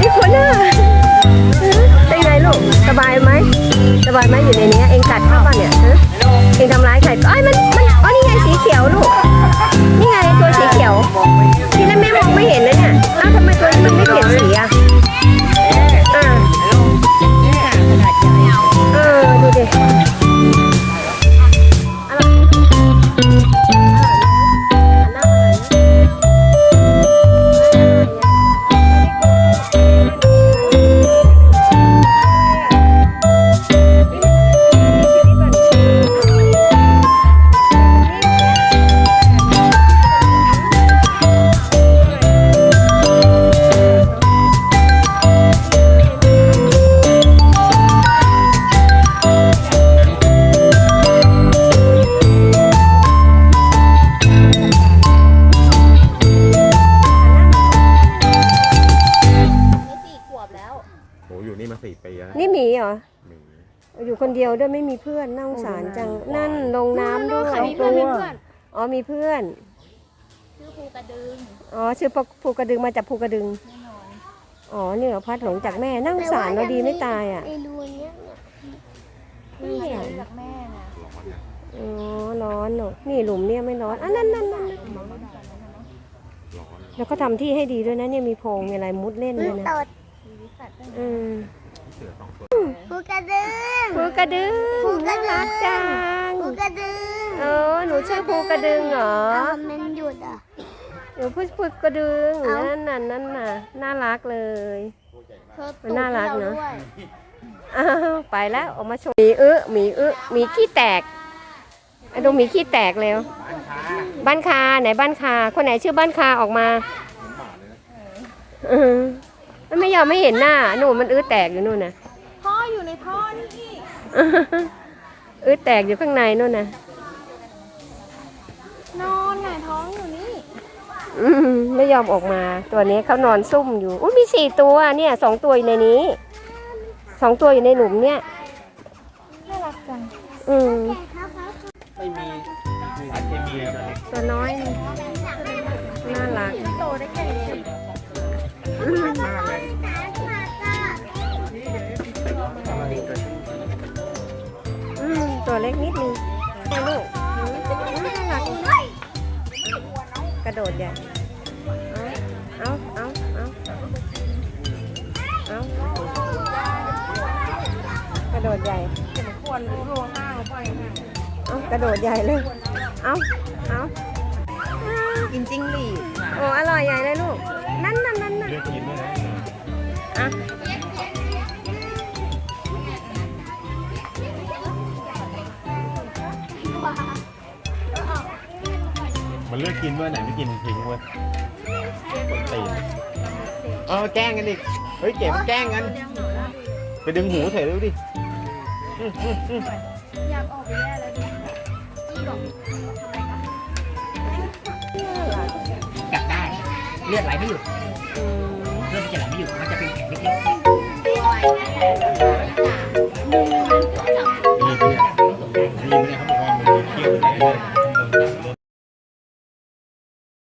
นี่คนน่ะเป็นไงลูก สบายไหม สบายไหมอยู่ในนี้เองกัดเข้าป่ะเนี่ย อยู่นี่มาสี่ปีแล้วนี่หมีเหรอ หมีอยู่คนเดียวด้วยไม่มีเพื่อนน่าสงสารจัง นั่นลงน้ำด้วยมีเพื่อนมีเพื่อนอ๋อมีเพื่อน ชื่อภูกระดึงอ๋อชื่อภูกระดึงมาจากภูกระดึง แน่นอนอ๋อเนี่ยเหรอพัดหลงจากแม่น่าสงสารเราดีไม่ตายอะไอ้รูเนี้ยพี่เห็นจากแม่นะอ๋อร้อนหนูนี่หลุมเนี่ยไม่ร้อนอันนั้นนั่นนั่นร้อนแล้วก็ทำที่ให้ดีด้วยนะเนี่ยมีโพรงมีอะไรมุดเล่นเลยนะ ตด ชีวิตสัตว์ตั้งอืมเสือสองตัวภูกระดึงภูกระดึงภูกระน่าดึงรักจังภูกระดึงเออหนูชื่อภูกระดึงเหรออ้าวมันหยุดอะ หนูพูดภูกระดึงเอ้า นั่นน่ะนั่นน่ะน่ารักเลย เธอมันน่ารักเนอะ ด้วยอ้าวไปแล้วออกมาโชว์หมีอึหมีอึหมีขี้แตกอะดูหมีขี้แตกเร็วบ้านคาไหนบ้านคาคนไหนชื่อบ้านคาออกมาเออ มันไม่ยอมไม่เห็นหน้าหนูนมันอื้อแตกอยู่นู่นนะพ่ออยู่ในท่อนี่อื้อแตกอยู่ข้างในนู่นนะนอนหงายท้องอยู่นี่อืมไม่ยอมออกมา ตัวนี้เขานอนซุ่มอยู่อุ้ยมีสี่ตัวเนี่ยสองตัวอยู่ในนี้สองตัวอยู่ในหลุมเนี่ยน่ารักจังอืมไม่มีสารเคมีอะไรตัวน้อยนี่น่ารักโตได้แค่ อืมอืมตัวเล็กนิดนึงแม่ลูกน่ารักกระโดดใหญ่เอาเอาเอาเอากระโดดใหญ่เอากระโดดใหญ่เลย เอาเอากินจิ้งหรีด เลือกกินด้วยไหนไม่กินทิ้งเว้ยตีนเออแกล้งกันดิเฮ้ยเก๋มันแกล้งกัน ไปดึงหูเถอะดูดิอยากออกไปแย่แล้วดิจี้บอกกัดได้ เลือดไหลไม่หยุดอืมเลือดมันจะไหลไม่หยุดมันจะเป็นแผลเล็กนี่